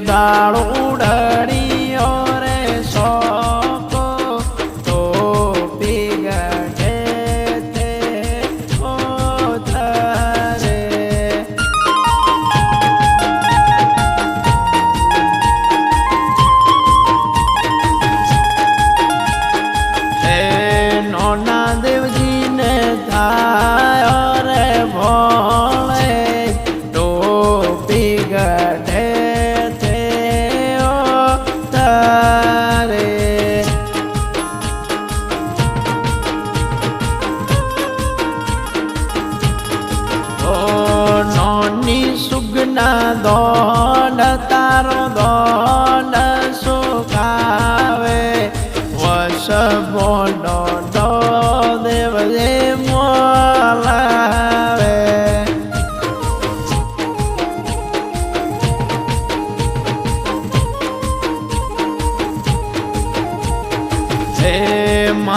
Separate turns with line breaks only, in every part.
દાડો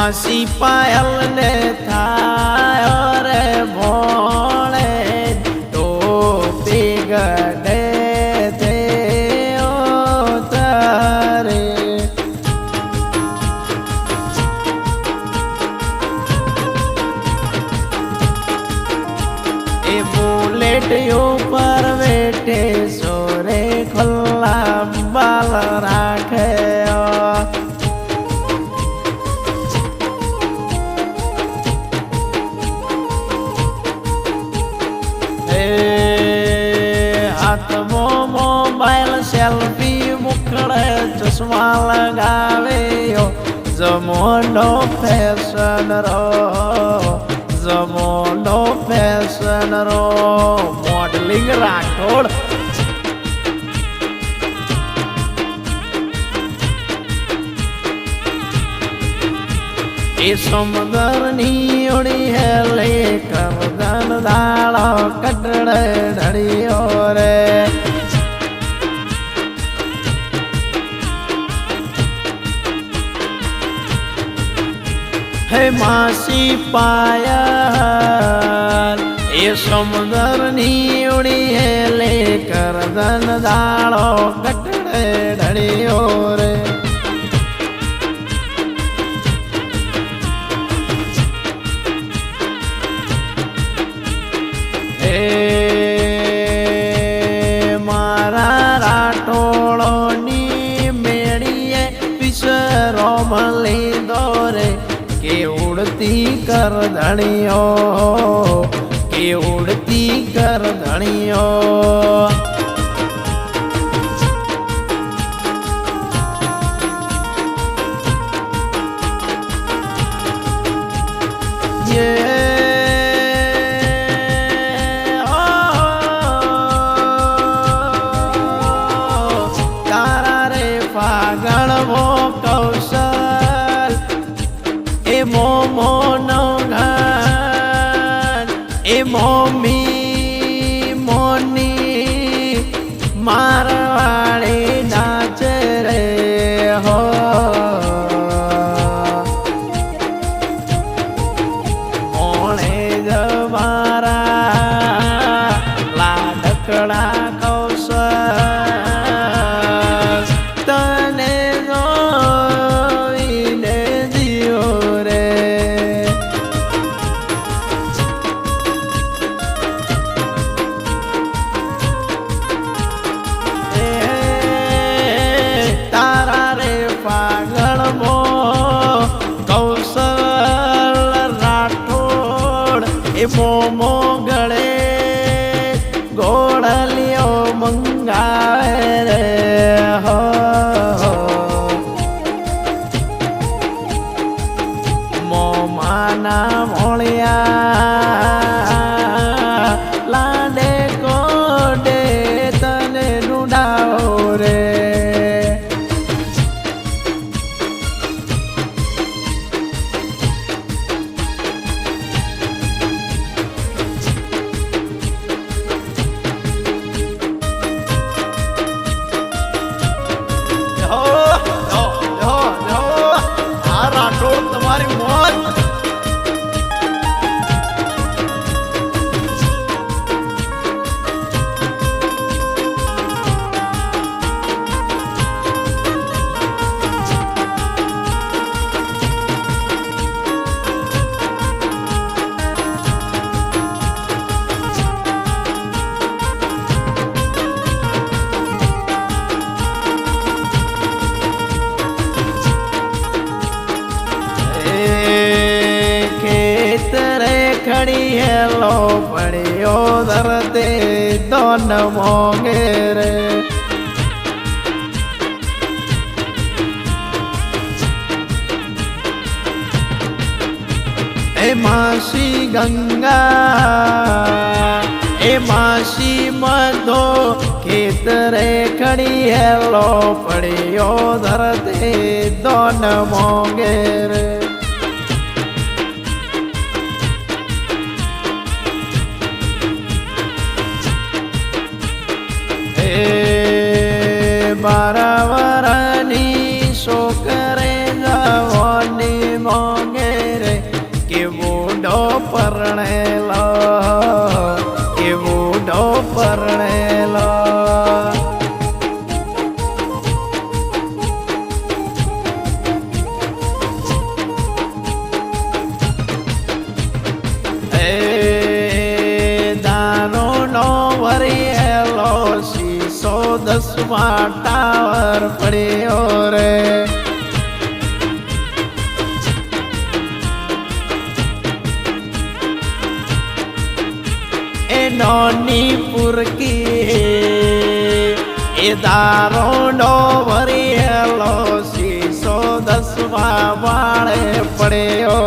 માસી પાયલ ને થા લગાવ્યો. જમોનો ફેશન રો. જમોનો ફેશન રો. મોડલિંગ રાઠોડ. એ સમુદરની ઓણી હેલે કરદન દાળો કટડે ધડિયો રે. માસી પાયલ. એ સમુદર નીવડી લે કરદન દાળો કટડે ડળ્યો રે. કરધણીઓ કે ઉડતી કરધણીઓ. e momo મોંઘે રે એ માસી ગંગા એ માસી મધો ખેતરે ખડી હેલો પડ્યો ધરતે દોન મોંઘે નોની એ દારો નો વરિયેલો શીશો દસમાં વાળે પડ્યો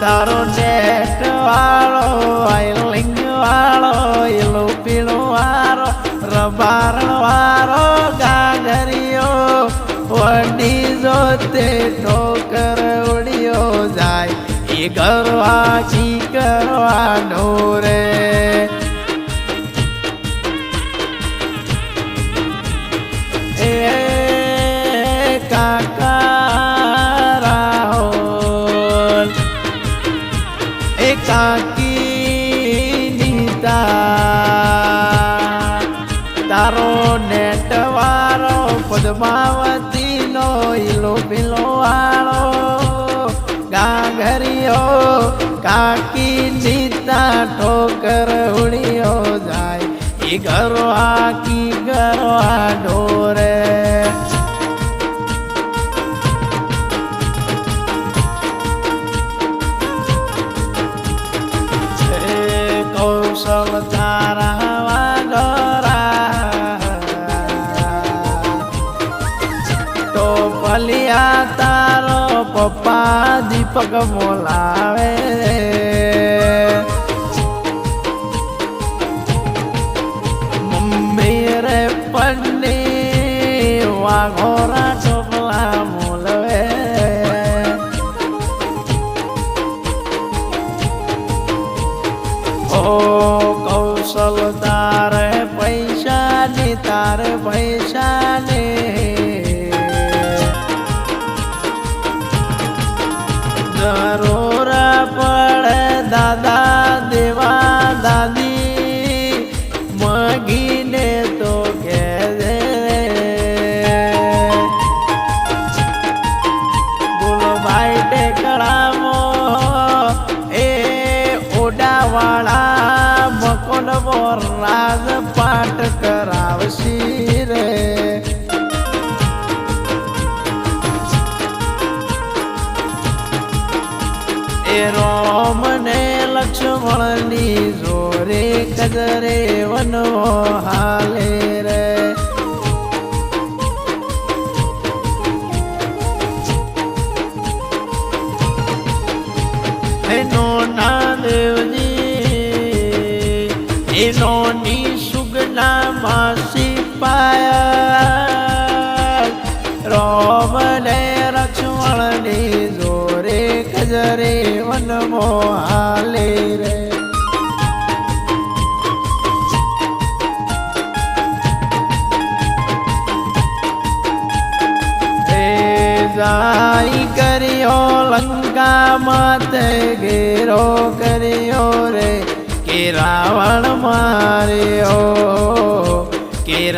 તારો નેટ વાળો આઈલિંગ વાળો એલો પીળો વાળો, રબારણ વાળો ગાગરિયો વડી જોતે ઠોકર ઉડ્યો જાય. એ કરવા કી કરવા રે કાકી તારો નેટવારો પદ્માવતી નો ઈલો પીલો વાળો ગાંગરિયો કાકી નીતા ઠોકર ઉડિયો જાય ઈ ગરવા કી ઘરો આ એ બોલાવે મમ્મી રે પન્ની વાઘોરા ચોપલા મોલવે ઓ કૌશલ તારે પૈસા ને તારે પૈસા ને મોર રાજ પાઠ કરાવશી રે? એ રોમ ને લક્ષ્મણની જોરે કજરે વનો હાલે ની સુગના માસી પાયા રોમ ને લક્ષ્મણની જોરે કજરે વનમો હાલે રે. જાય કર્યો લંકા માતે ઘેરો કર્યો. રે કે રાવણ માર્યો. કે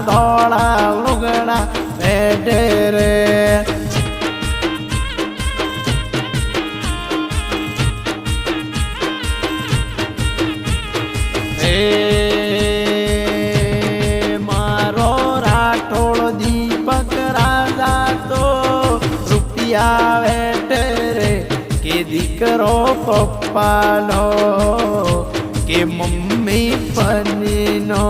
ધોળા લુગડા ભેટે રે. દીકરો પપ્પાનો કે મમ્મી પનીનો.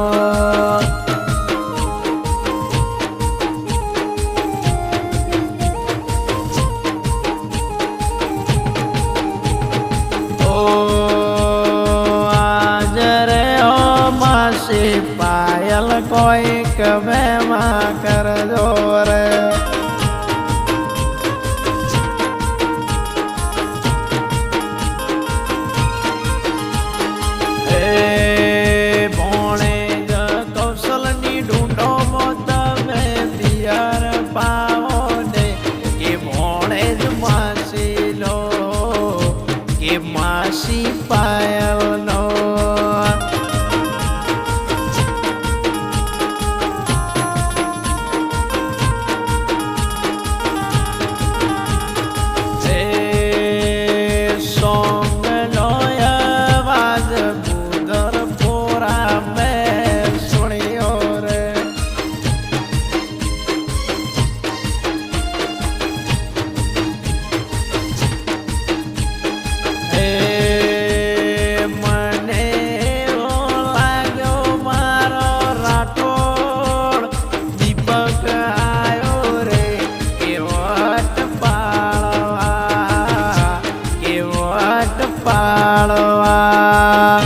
વટ પાળવા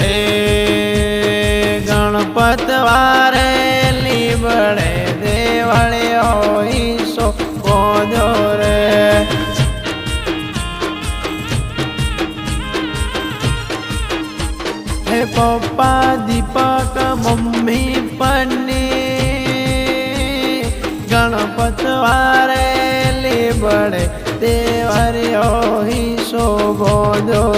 હે ગણપત વારે લીબડે દેવળ્યો ઈસો ગોજો રે. હે પપ્પા દીપક મમ્મી પન્ની ગણપત વારે લીબડે દેવળ્યો ઈસો ગોજો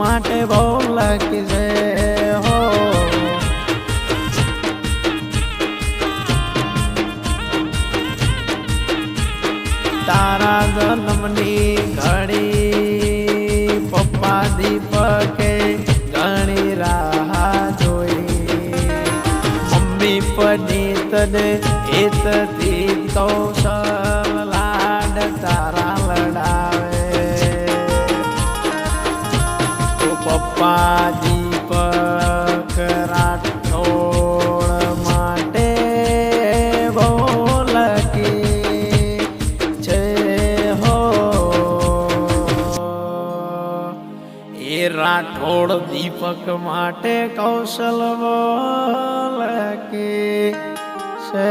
માટે બહુ લાગી છે હો. તારા જન્મની ઘડી પપ્પા દીપકે ઘણી રાહ જોઈ. મમ્મી પનીતને હેતથી કૌશલ બાપા દીપક રાઠોડ માટે બોલકી છે હો. એ રાઠોડ દીપક માટે કૌશલ કે છે